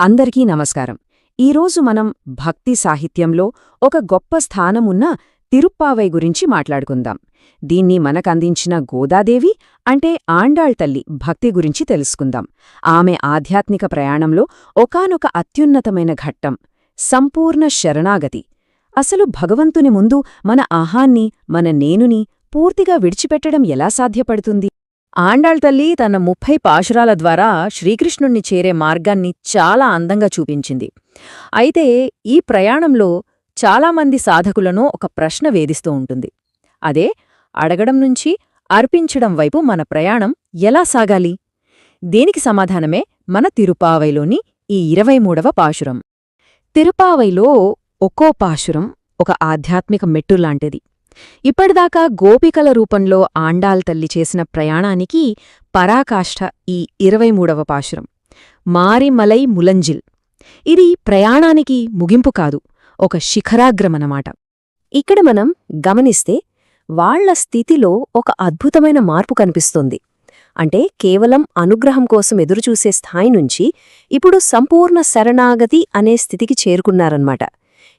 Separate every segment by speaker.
Speaker 1: అందరికీ నమస్కారం. ఈరోజు మనం భక్తి సాహిత్యంలో ఒక గొప్ప స్థానమున్న తిరుప్పావై గురించి మాట్లాడుకుందాం. దీన్ని మనకందించిన గోదాదేవి అంటే ఆండాళ్ తల్లి భక్తి గురించి తెలుసుకుందాం. ఆమె ఆధ్యాత్మిక ప్రయాణంలో ఒకానొక అత్యున్నతమైన ఘట్టం సంపూర్ణ శరణాగతి. అసలు భగవంతుని ముందు మన ఆహాన్ని మన నేనుని పూర్తిగా విడిచిపెట్టడం ఎలా సాధ్యపడుతుంది? ఆండాళ్ తల్లి తన ముప్పై పాశురాల ద్వారా శ్రీకృష్ణుణ్ణి చేరే మార్గాన్ని చాలా అందంగా చూపించింది. అయితే ఈ ప్రయాణంలో చాలామంది సాధకులను ఒక ప్రశ్న వేధిస్తూ ఉంటుంది. అదే అడగడం నుంచి అర్పించడం వైపు మన ప్రయాణం ఎలా సాగాలి? దీనికి సమాధానమే మన తిరుపావైలోని ఈ ఇరవై మూడవ పాశురం. తిరుపావైలో ఒక్కో పాశురం ఒక ఆధ్యాత్మిక మెట్టులాంటిది ఇప్పటిదాకా గోపికల రూపంలో ఆండాల్ తల్లి చేసిన ప్రయాణానికి పరాకాష్ఠ ఈ ఇరవై మూడవ పాశురం. మారిమలై ములంజిల్. ఇది ప్రయాణానికి ముగింపు కాదు ఒక శిఖరాగ్రమనమాట ఇక్కడ మనం గమనిస్తే వాళ్ళ స్థితిలో ఒక అద్భుతమైన మార్పు కనిపిస్తుంది. అంటే కేవలం అనుగ్రహం కోసం ఎదురుచూసే స్థాయి నుంచి ఇప్పుడు సంపూర్ణ శరణాగతి అనే స్థితికి చేరుకున్నారన్నమాట.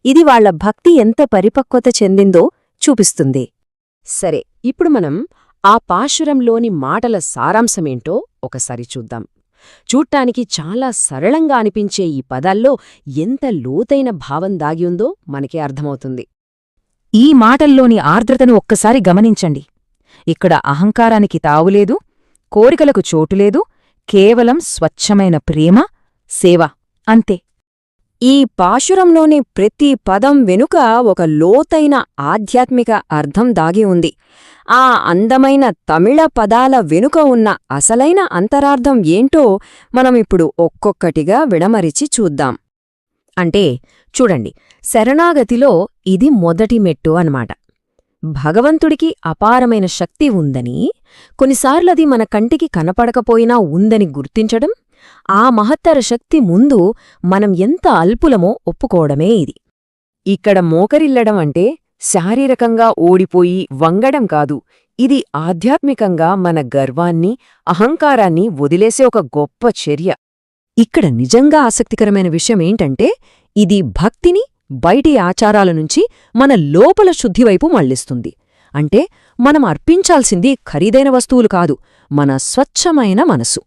Speaker 1: ఇది వాళ్ళ భక్తి ఎంత పరిపక్వత చెందిందో చూపిస్తుంది. సరే ఇప్పుడు మనం ఆ పాశురంలోని మాటల సారాంశమేంటో ఒకసారి చూద్దాం. చూట్టానికి చాలా సరళంగా అనిపించే ఈ పదాల్లో ఎంత లోతైన భావం దాగి ఉందో మనకే అర్థమవుతుంది. ఈ మాటల్లోని ఆర్ద్రతను ఒక్కసారి గమనించండి. ఇక్కడ అహంకారానికి తావులేదు కోరికలకు చోటులేదు కేవలం స్వచ్ఛమైన ప్రేమ సేవ అంతే. ఈ పాశురంలోని ప్రతి పదం వెనుక ఒక లోతైన ఆధ్యాత్మిక అర్థం దాగి ఉంది. ఆ అందమైన తమిళ పదాల వెనుక ఉన్న అసలైన అంతరార్థం ఏంటో మనమిప్పుడు ఒక్కొక్కటిగా విడమరిచి చూద్దాం. అంటే చూడండి శరణాగతిలో ఇది మొదటి మెట్టు అన్నమాట. భగవంతుడికి అపారమైన శక్తి ఉందని కొన్నిసార్లది మన కంటికి కనపడకపోయినా ఉందని గుర్తించడం ఆ మహత్తర శక్తి ముందు మనం ఎంత అల్పులమో ఒప్పుకోవడమే ఇది. ఇక్కడ మోకరిల్లడం అంటే శారీరకంగా ఓడిపోయి వంగడం కాదు. ఇది ఆధ్యాత్మికంగా మన గర్వాన్ని అహంకారాన్ని వదిలేసే ఒక గొప్ప చర్య. ఇక్కడ నిజంగా ఆసక్తికరమైన విషయమేంటంటే ఇది భక్తిని బయటి ఆచారాల నుంచి మన లోపల శుద్ధివైపు మళ్ళిస్తుంది అంటే మనం అర్పించాల్సింది ఖరీదైన వస్తువులు కాదు మన స్వచ్ఛమైన మనసు.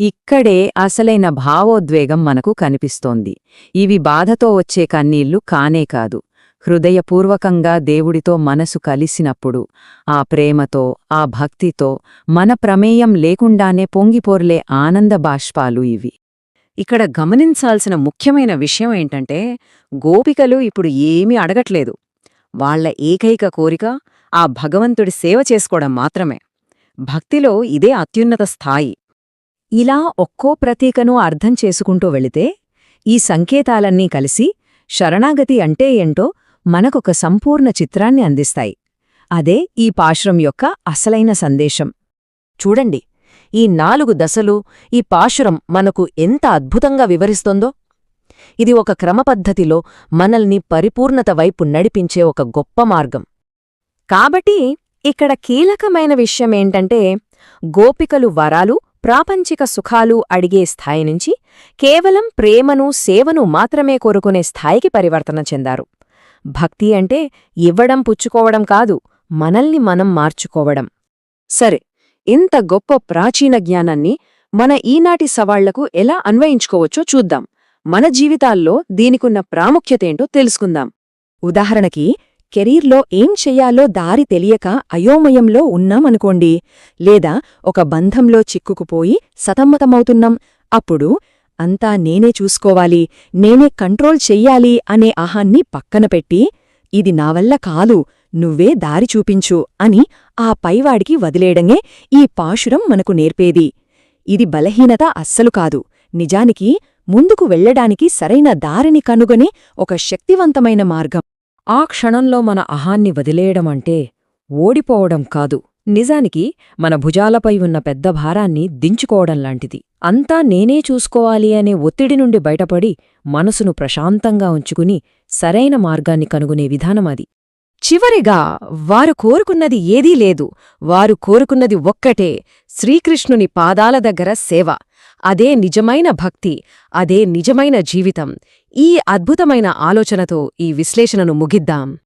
Speaker 1: ఇక్కడే అసలైన భావోద్వేగం మనకు కనిపిస్తోంది. ఇవి బాధతో వచ్చే కన్నీళ్ళు కానే కాదు. హృదయపూర్వకంగా దేవుడితో మనసు కలిసినప్పుడు ఆ ప్రేమతో ఆ భక్తితో మన ప్రమేయం లేకుండానే పొంగిపోర్లే ఆనంద బాష్పాలు ఇవి. ఇక్కడ గమనించాల్సిన ముఖ్యమైన విషయం ఏంటంటే గోపికలు ఇప్పుడు ఏమీ అడగట్లేదు. వాళ్ళ ఏకైక కోరిక ఆ భగవంతుడి సేవ చేసుకోవడం మాత్రమే. భక్తిలో ఇదే అత్యున్నత స్థాయి. ఇలా ఒక్కో ప్రతీకను అర్థం చేసుకుంటూ వెళితే ఈ సంకేతాలన్నీ కలిసి శరణాగతి అంటే ఏంటో మనకొక సంపూర్ణ చిత్రాన్ని అందిస్తాయి. అదే ఈ పాశురం యొక్క అసలైన సందేశం. చూడండి ఈ నాలుగు దశలు ఈ పాశురం మనకు ఎంత అద్భుతంగా వివరిస్తోందో. ఇది ఒక క్రమపద్ధతిలో మనల్ని పరిపూర్ణత వైపు నడిపించే ఒక గొప్ప మార్గం. కాబట్టి ఇక్కడ కీలకమైన విషయమేంటంటే గోపికలు వరాలు ప్రాపంచిక సుఖాలు అడిగే స్థాయి నుంచి కేవలం ప్రేమను సేవను మాత్రమే కోరుకునే స్థాయికి పరివర్తన చెందారు. భక్తి అంటే ఇవ్వడం పుచ్చుకోవడం కాదు మనల్ని మనం మార్చుకోవడం. సరే ఇంత గొప్ప ప్రాచీన జ్ఞానాన్ని మన ఈనాటి సవాళ్ళకు ఎలా అన్వయించుకోవచ్చో చూద్దాం. మన జీవితాల్లో దీనికున్న ప్రాముఖ్యతేంటో తెలుసుకుందాం. ఉదాహరణకి కెరీర్లో ఏం చెయ్యాలో దారి తెలియక అయోమయంలో ఉన్నామనుకోండి లేదా ఒక బంధంలో చిక్కుకుపోయి సతమ్మతమవుతున్నాం అప్పుడు అంతా నేనే చూసుకోవాలి నేనే కంట్రోల్ చెయ్యాలి అనే అహాన్ని పక్కన పెట్టి ఇది నా వల్ల కాదు నువ్వే దారి చూపించు అని ఆ పైవాడికి వదిలేయడమే ఈ పాశురం మనకు నేర్పేది. ఇది బలహీనత అస్సలు కాదు. నిజానికి ముందుకు వెళ్ళడానికి సరైన దారిని కనుగొనే ఒక శక్తివంతమైన మార్గం. ఆ క్షణంలో మన అహాన్ని వదిలేయడమంటే ఓడిపోవడం కాదు. నిజానికి మన భుజాలపై ఉన్న పెద్ద భారాన్ని దించుకోవడంలాంటిది అంతా నేనే చూసుకోవాలి అనే ఒత్తిడి నుండి బయటపడి మనసును ప్రశాంతంగా ఉంచుకుని సరైన మార్గాన్ని కనుగొనే విధానమది చివరిగా వారు కోరుకున్నది ఏదీ లేదు. వారు కోరుకున్నది ఒక్కటే. శ్రీకృష్ణుని పాదాల దగ్గర సేవ.
Speaker 2: అదే నిజమైన భక్తి అదే నిజమైన జీవితం. ఈ అద్భుతమైన ఆలోచనతో ఈ విశ్లేషణను ముగిద్దాం.